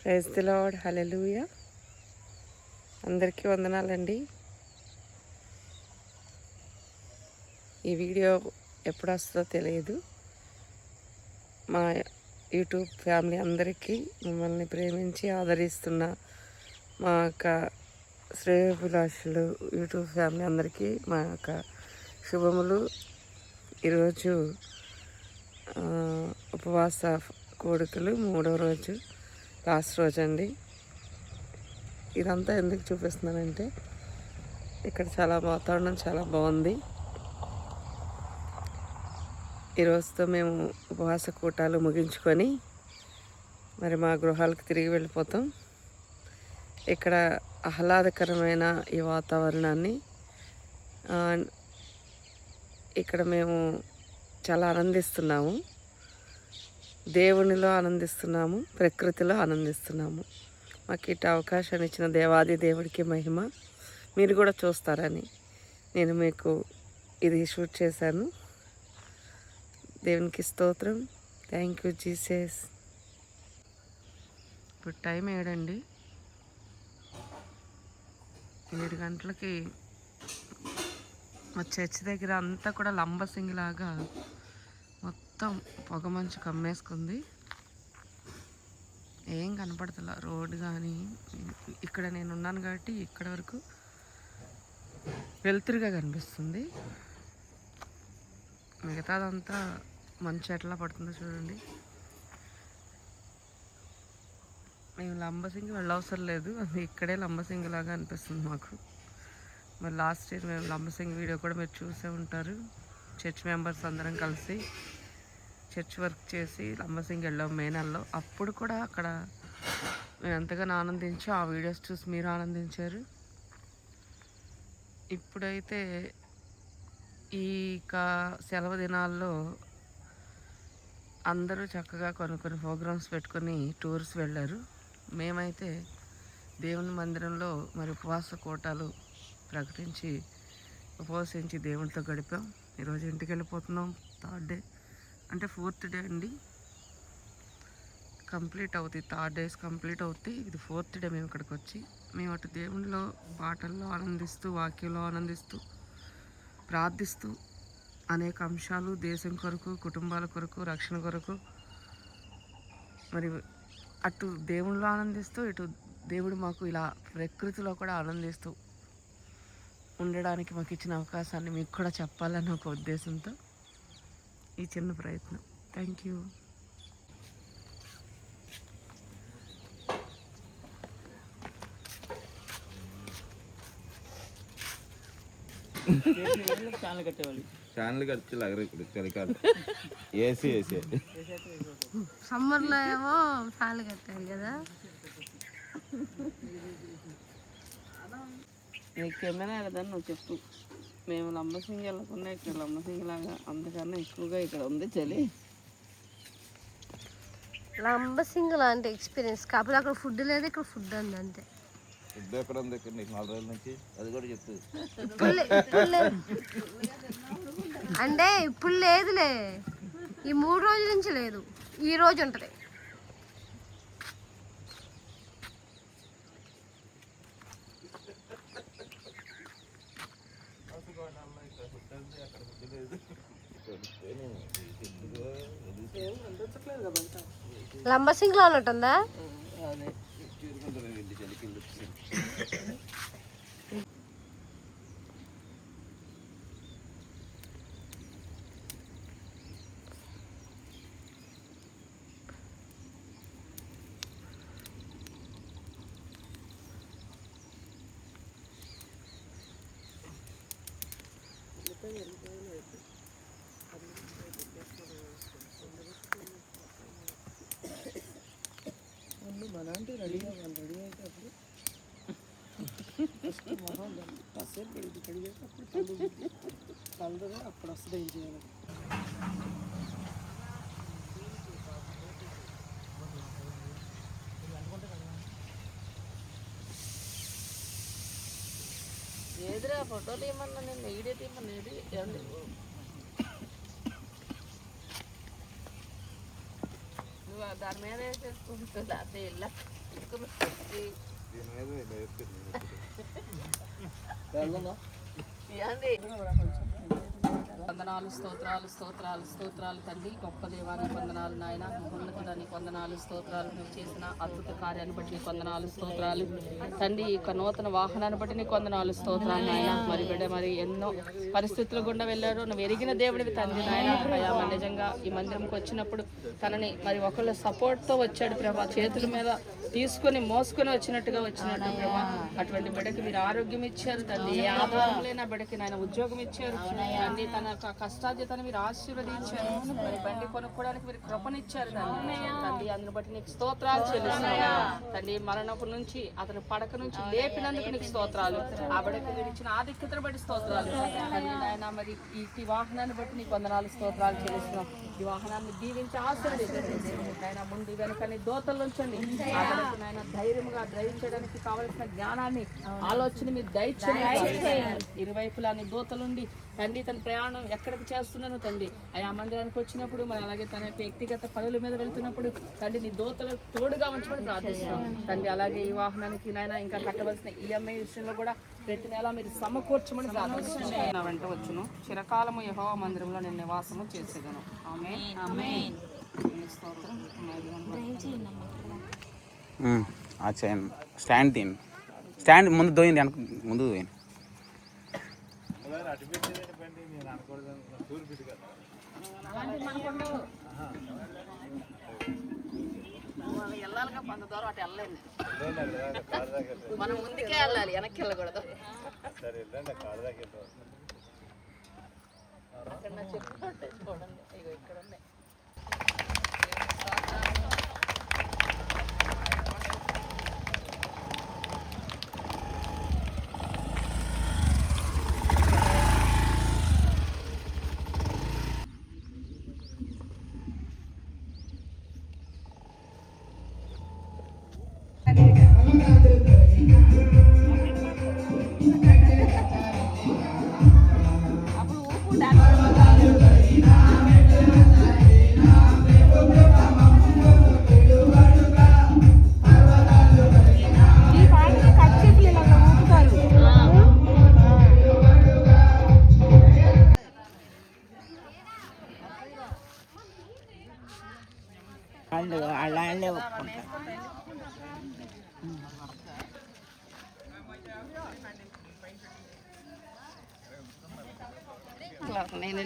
Praise the lord. అందరికీ వందనాలండి. ఈ వీడియో ఎప్పుడు వస్తుందో తెలియదు. మా యూట్యూబ్ ఫ్యామిలీ అందరికీ మిమ్మల్ని ప్రేమించి ఆదరిస్తున్న మా యొక్క శ్రేయోభిలాషులు యూట్యూబ్ ఫ్యామిలీ అందరికీ మా యొక్క శుభములు. ఈరోజు ఉపవాస కోడికలు మూడో రోజు. లాస్ట్ రోజు అండి ఇదంతా ఎందుకు చూపిస్తున్నానంటే ఇక్కడ చాలా వాతావరణం చాలా బాగుంది. ఈ రోజుతో మేము ఉపవాస కూటాలు ముగించుకొని మరి మా గృహాలకు తిరిగి వెళ్ళిపోతాం. ఇక్కడ ఆహ్లాదకరమైన ఈ వాతావరణాన్ని ఇక్కడ మేము చాలా ఆనందిస్తున్నాము. దేవునిలో ఆనందిస్తున్నాము ప్రకృతిలో ఆనందిస్తున్నాము. మాకు ఇటు అవకాశాన్ని ఇచ్చిన దేవాది దేవుడికి మహిమ. మీరు కూడా చూస్తారని నేను మీకు ఇది షూట్ చేశాను. దేవునికి స్తోత్రం. థ్యాంక్ యూ జీసస్ ఇప్పుడు టైం ఏడండి? ఏడు గంటలకి మా చర్చి దగ్గర అంతా కూడా లంబసింగిలాగా మొత్తం పొగ మంచు కమ్మేసుకుంది. ఏం కనపడతల రోడ్డు కానీ ఇక్కడ నేను ఉన్నాను కాబట్టి ఇక్కడ వరకు వెలుతురుగా కనిపిస్తుంది. మిగతాదంతా మంచు ఎట్లా పడుతుందో చూడండి. మేము లంబసింగి వెళ్ళవసరం లేదు అది ఇక్కడే లంబసింగి లాగా అనిపిస్తుంది మాకు. మరి లాస్ట్ ఇయర్ మేము లంబసింగి వీడియో కూడా మీరు చూసే ఉంటారు. చర్చ్ మెంబర్స్ అందరం కలిసి చర్చ్ వర్క్ చేసి లంబసింగి వెళ్ళాం మే నెలలో అప్పుడు కూడా అక్కడ మేము ఎంతగానో ఆనందించాం. ఆ వీడియోస్ చూసి మీరు ఆనందించారు. ఇప్పుడైతే ఈ కా సెలవు దినాల్లో అందరూ చక్కగా కొన్ని కొన్ని ప్రోగ్రామ్స్ పెట్టుకొని టూర్స్ వెళ్ళారు. మేమైతే దేవుని మందిరంలో మరి ఉపవాస కోటాలు ప్రకటించి ఉపవసించి దేవునితో గడిపాం. ఈరోజు ఇంటికి వెళ్ళిపోతున్నాం. Third day. అంటే ఫోర్త్ డే అండి. కంప్లీట్ అవుతుంది థర్డ్ డేస్ కంప్లీట్ అవుతాయి. ఇది ఫోర్త్ డే మేము ఇక్కడికి వచ్చి మేము అటు దేవునిలో పాటల్లో ఆనందిస్తూ వాక్యంలో ఆనందిస్తూ ప్రార్థిస్తూ అనేక అంశాలు దేశం కొరకు కుటుంబాల కొరకు రక్షణ కొరకు మరి అటు దేవుళ్ళు ఆనందిస్తూ ఇటు దేవుడు మాకు ఇలా ప్రకృతిలో కూడా ఆనందిస్తూ ఉండడానికి మాకు ఇచ్చిన అవకాశాన్ని మీకు కూడా చెప్పాలని ఒక ఉద్దేశంతో ఈ చిన్న ప్రయత్నం. థ్యాంక్ యూ ఛానల్ కట్టేవాళ్ళు ఛానల్ ఖర్చు లాగరు ఇప్పుడు చలికాలం ఏసీ ఏసీ సమ్మర్లో ఏమో ఫ్యాన్లు కట్టారు కదా. నీకు కెమెరా కదా నువ్వు చెప్పు. మేము లంబసింగి వెళ్ళకుండా ఇక్కడ లంబసింగి లాగా అంతకన్నా ఎక్కువగా ఇక్కడ ఉంది చలి. లంబసింగ్ లాంటి ఎక్స్పీరియన్స్ కాకపోతే అక్కడ ఫుడ్ లేదు ఇక్కడ ఫుడ్ ఉంది అంతే. ఫుడ్ ఎక్కడ ఉంది? ఇక్కడ నీకు నాలుగు రోజుల నుంచి. అది కూడా చెప్తు ఇప్పుడు లే- ఇప్పుడు లేదు అంటే ఇప్పుడు లేదులే. ఈ మూడు రోజుల నుంచి లేదు. ఈ రోజు ఉంటుంది. లంబసింగ్లో ఉన్నట్టుందా కాసేపు కడిగి కడిగాక అప్పుడు కళ్ళు కలదుగా అప్పుడు వస్తుంది ఏం చేయాలి ఏదిరా ఫోటోలు ఏమన్నా నేను వీడియో తీయమన్నా ఏది? నువ్వు దాని మీద వేసేసుకుంటుంది అదే ఇలా వందనాలు స్తోత్రాలు స్తోత్రాలు స్తోత్రాలు తండ్రి. గొప్ప దేవానికి వందనాలు నాయన. ఉన్నతానికి వందనాలు స్తోత్రాలు నువ్వు చేసిన అద్భుత కార్యాన్ని బట్టి నీకు వందనాలు స్తోత్రాలు. తండ్రి ఈ యొక్క నూతన వాహనాన్ని బట్టి నీకు వందనాలు స్తోత్రాలు నాయన. మరి బిడ్డ మరి ఎన్నో పరిస్థితులు గుండా వెళ్ళారు. నువ్వు ఎరిగిన దేవుడివి తండ్రి నాయన. అయ్యా నిజంగా ఈ మందిరంకి వచ్చినప్పుడు తనని మరి ఒకళ్ళ సపోర్ట్తో వచ్చాడు ప్రభా. చేతుల మీద తీసుకొని మోసుకొని వచ్చినట్టుగా వచ్చినట్టు ప్రభా. అటువంటి బిడ్డకి మీరు ఆరోగ్యం ఇచ్చారు తండ్రి ఏ ఆధారం లేని బిడ్డకి నాయన ఉద్యోగం ఇచ్చారు. తండ్రి తన కష్టాధ్యతను మీరు ఆశీర్వదించారు. మరి బండి కొనుక్కోవడానికి మీరు కృపనిచ్చారు తండ్రి తండ్రి అందుని బట్టి నీకు స్తోత్రాలు చెల్లిస్తున్నాయా తండ్రి మరణపు నుంచి అతని పడక నుంచి లేపినందుకు నీకు స్తోత్రాలు. ఆ బిడ్డకి మీరు ఇచ్చిన ఆధిక్యతను బట్టి స్తోత్రాలు. తండ్రి నాయన మరి ఈ ఈ వాహనాన్ని బట్టి నీకు వందనాలు స్తోత్రాలు చెల్లిస్తున్నాం. ఈ వాహనాన్ని దీవించి ఆశీర్వదించండి. నాయన ముందు వెనకని దోతలు ఉంచండి. ఆ బిడ్డకి నాయన ధైర్యంగా డ్రైవ్ చేయడానికి కావలసిన జ్ఞానాన్ని ఆలోచన మీరు దయచేయండి. ఇరువైపులా నీ దోతలుండి తండ్రి తన ప్రయాణం ఎక్కడికి చేస్తున్నాను తండ్రి ఆ మందిరానికి వచ్చినప్పుడు మరి అలాగే తన వ్యక్తిగత పనుల మీద వెళ్తున్నప్పుడు తండ్రి నీ దోతలు తోడుగా ఉంచమని ప్రార్థిస్తున్నాం. తండ్రి అలాగే ఈ వాహనానికి నాయన ఇంకా కట్టవలసిన ఈఎంఐ విషయంలో కూడా ప్రతి నెల మీరు సమకూర్చమని ప్రార్థిస్తున్నాం. నా వెంట వచ్చును. చిరకాలము యహోవ మందిరంలో నేను నివాసము చేసేదను. ఆమె స్తోత్రం? అచ్చా స్టాండ్ తీయండి స్టాండ్ ముందు దోయింది వెనక ముందు దోయింది మనం ముందుకే వెళ్ళాలి వెనక్కి వెళ్ళకూడదు. అక్కడ నా ఇగో ఇక్కడ ఉన్నాయి.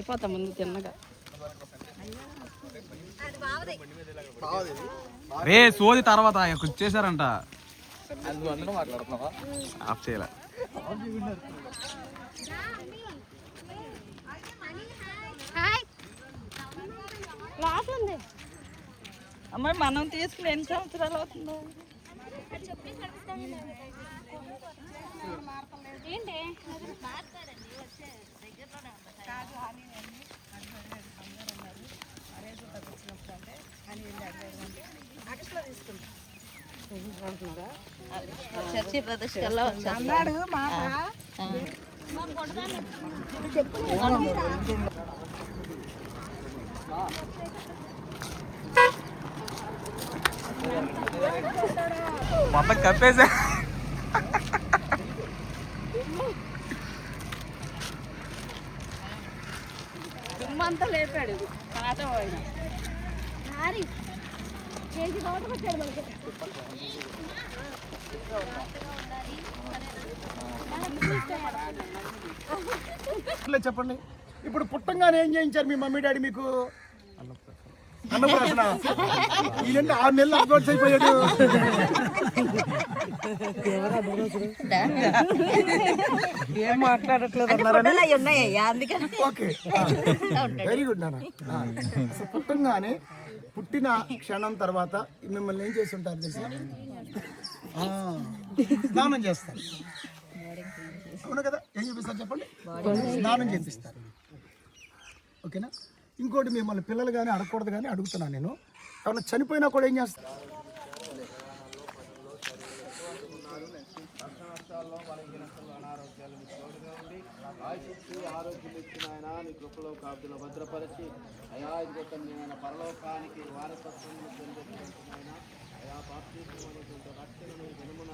వెళ్ళిపోతా ముందు తిన్నగా. రే సోది తర్వాత చేశారంట. ఆఫ్ చేయలే. అమ్మాయి మనం తీసుకుని ఎన్ని సంవత్సరాలు అవుతుందో. ఏంటి? చర్చి ప్రదర్శనలో అన్నాడు మాట మొత్తం కప్పేసా దుమ్మంతా లేపాడు. తాత పోయిన. చెప్పండి. ఇప్పుడు పుట్టంగానే ఏం చేయించారు మీ మమ్మీ డాడీ మీకు? అన్నప్రాసన ఈయనంటే ఆరు నెలలు అడ్వాన్స్ అయిపోయాడు. ఏం మాట్లాడట్లేదు అన్నారని? ఓకే. వెరీ గుడ్ నాన్న. పుట్టంగానే పుట్టిన క్షణం తర్వాత మిమ్మల్ని ఏం చేసి ఉంటారు తెలుసా స్నానం చేస్తారు. అవును కదా? ఏం చేపిస్తారు చెప్పండి? స్నానం చేపిస్తారు. ఓకేనా? ఇంకోటి మిమ్మల్ని పిల్లలు కానీ అడగకూడదు కానీ అడుగుతున్నాను నేను. ఏమన్నా చనిపోయినా కూడా ఏం చేస్తారు? అనారోగ్యాలు మీకు ఆరోగ్యం ఇచ్చిన ఆయన నీ కృపలో కాపులు భద్రపరిచి అయా ఇదిగో తండ్రి ఆయన పరలోకానికి వారసత్వం పొందుతున్నాయన అయా బాప్తీసమైనటువంటి రక్షణను జనమున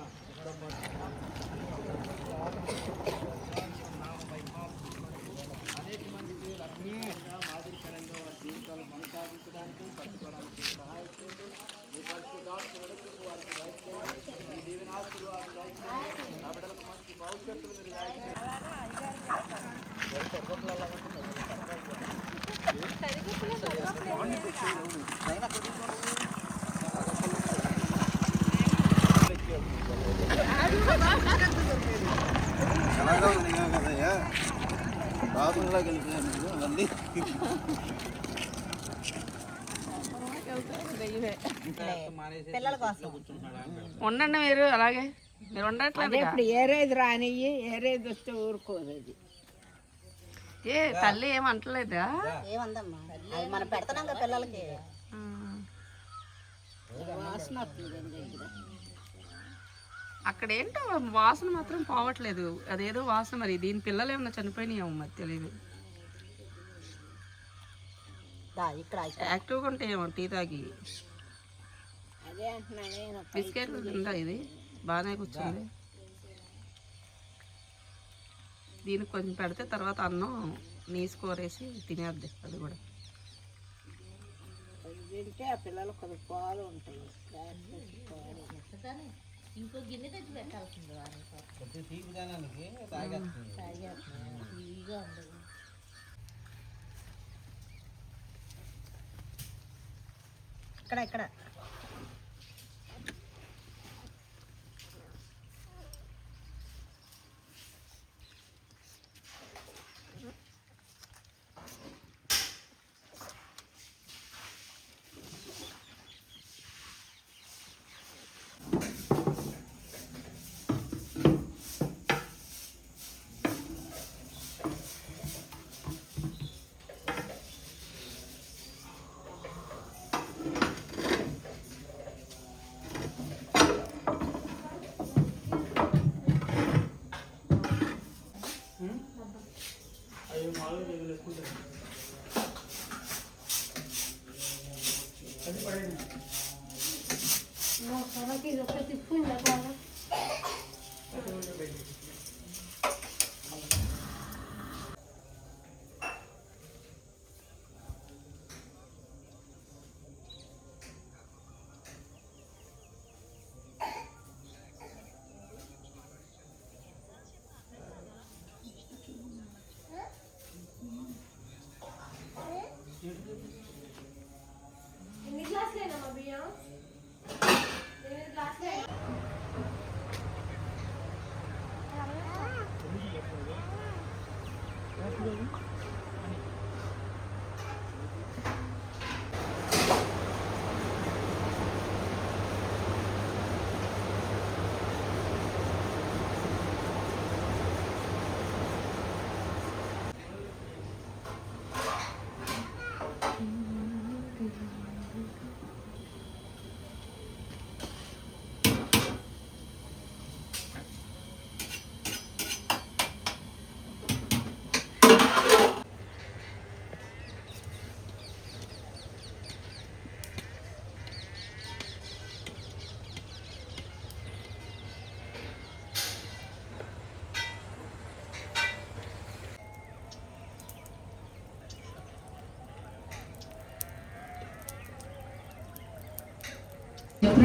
అనేక మందికి రక్షణగా మాదిరికరంగా వారి జీవితాలు కొనసాగించడానికి పట్టుకోవడానికి సహాయం చేయండి ఈ పరిస్థితి నడుచుకు వారికి దయచేయండి ఈ దీవెనాస్తులు వారికి దయచేయండి నా బిడ్డలకు మంచి భవిష్యత్తులు మీరు దయచేయండి ఉండండి మీరు అలాగే. మీరు ఉండట్లేదు ఇప్పుడు ఏరేది రానియ్యి ఏరేది వస్తే ఊరుకోదు అది. ఏ తల్లి ఏమంటలేదా ఏమందమ్మా? అది మనం కదా పిల్లలకి. వాసన అక్కడ ఏంటో వాసన మాత్రం పోవట్లేదు. అదేదో వాసన మరి. దీని పిల్లలు ఏమన్నా చనిపోయినాయేమో మరి తెలియదు ఇక్కడ యాక్టివ్గా ఉంటాయేమో టీ తాగి. బిస్కెట్లు తిందా ఇది. బాగానే కూర్చుంది. దీనికి కొంచెం పెడితే తర్వాత అన్నం నీసు కూరేసి తినేద్ది అది కూడా. తింటే ఆ పిల్లలు కొద్ది పాలు ఉంటాయి. లేకపోతే పాలు ఇక్కడ ఇక్కడ.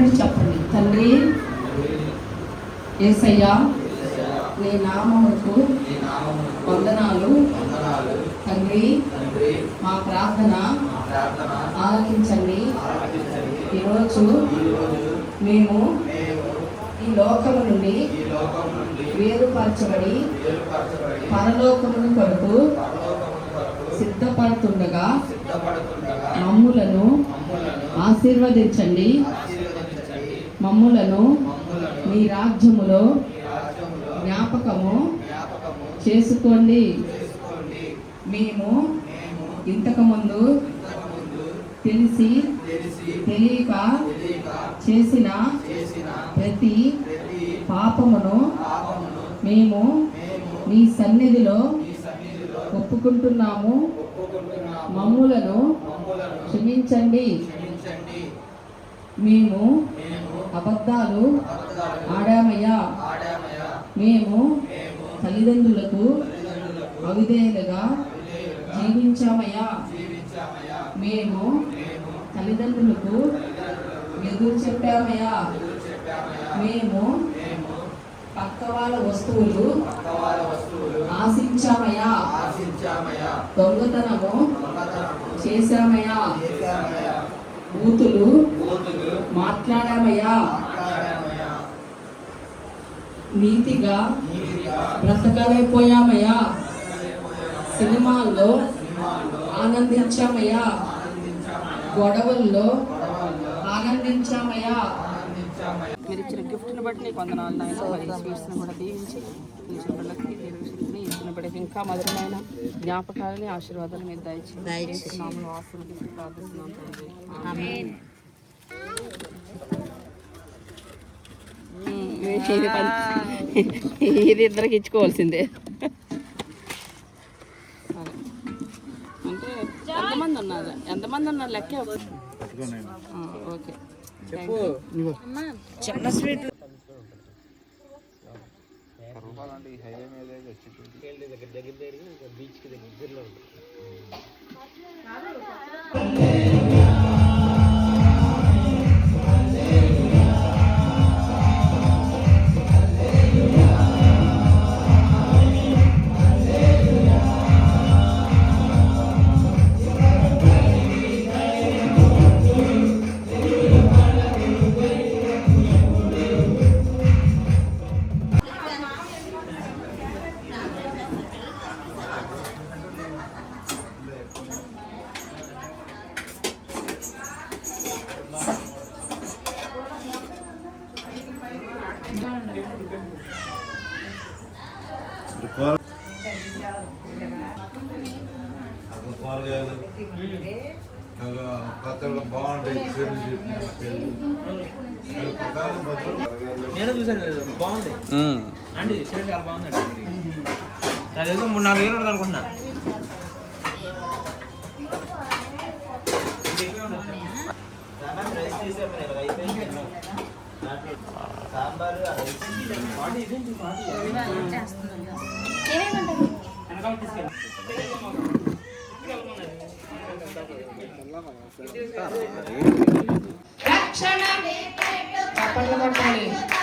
చెప్పినట్టు చెప్పండి. తండ్రి ఏసయ్యా నీ నామముకు వందనాలు. తండ్రి మా ప్రార్థన ఆలకించండి. ఈరోజు మేము ఈ లోకము నుండి వేరుపరచబడి పరలోకమును కొరకు సిద్ధపడుతుండగా మమ్ములను ఆశీర్వదించండి. మమ్ములను మీ రాజ్యములో జ్ఞాపకము చేసుకోండి. మేము ఇంతకుముందు తెలిసి తెలియక చేసిన ప్రతి పాప పాపమును మేము నీ సన్నిధిలో ఒప్పుకుంటున్నాము. మమ్ములను క్షమించండి. మేము అబద్ధాలు ఆడామయ్యా. మేము తల్లిదండ్రులకు అవిధేయులుగా జీవించామయ్యా. మేము తల్లిదండ్రులకు ఎదురు చెప్పామయ్యా. మేము పక్క వాళ్ళ వస్తువులు ఆశించామయ్యా. దొంగతనము చేశామయ్యా. బూతులు మాట్లాడామయ్యా. నీతిగా బ్రతకలేకపోయామయ్యా. సినిమాల్లో ఆనందించామయ్యా. గొడవల్లో ఆనందించామయ్యా. మీరు ఇచ్చిన గిఫ్ట్ని బట్టి నీకు వందనాలు నాయన. మరి స్వీట్స్ని కూడా దీవించి ఈ బిడ్డలకి దీవించి ఇచ్చిన బిడ్డకి ఇంకా మధురమైన జ్ఞాపకాలని ఆశీర్వాదాలు మీరు దయచేసి నామలు ఆశీర్వదించి ప్రార్థిస్తున్నాం తండ్రి. ఇది ఇద్దరికి ఇచ్చుకోవాల్సిందే. అంటే ఎంతమంది ఉన్నారు? ఎంతమంది ఉన్నారు లెక్కే ఆ, ఓకే. Thank you. చిన్న స్వీట్ నేను చూసాను బాగుంది ఉమ్. అండి చూడండి చాలా బాగుందండి అదేదో మూడు నాలుగు వేలు ఉంటుంది అనుకుంటున్నా చప్పట్లు కొట్టాలి ఎక్కలేనని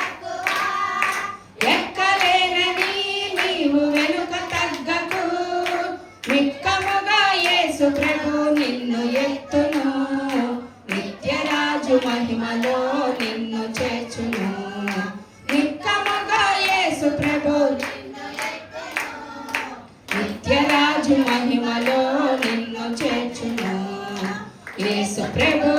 Thank you.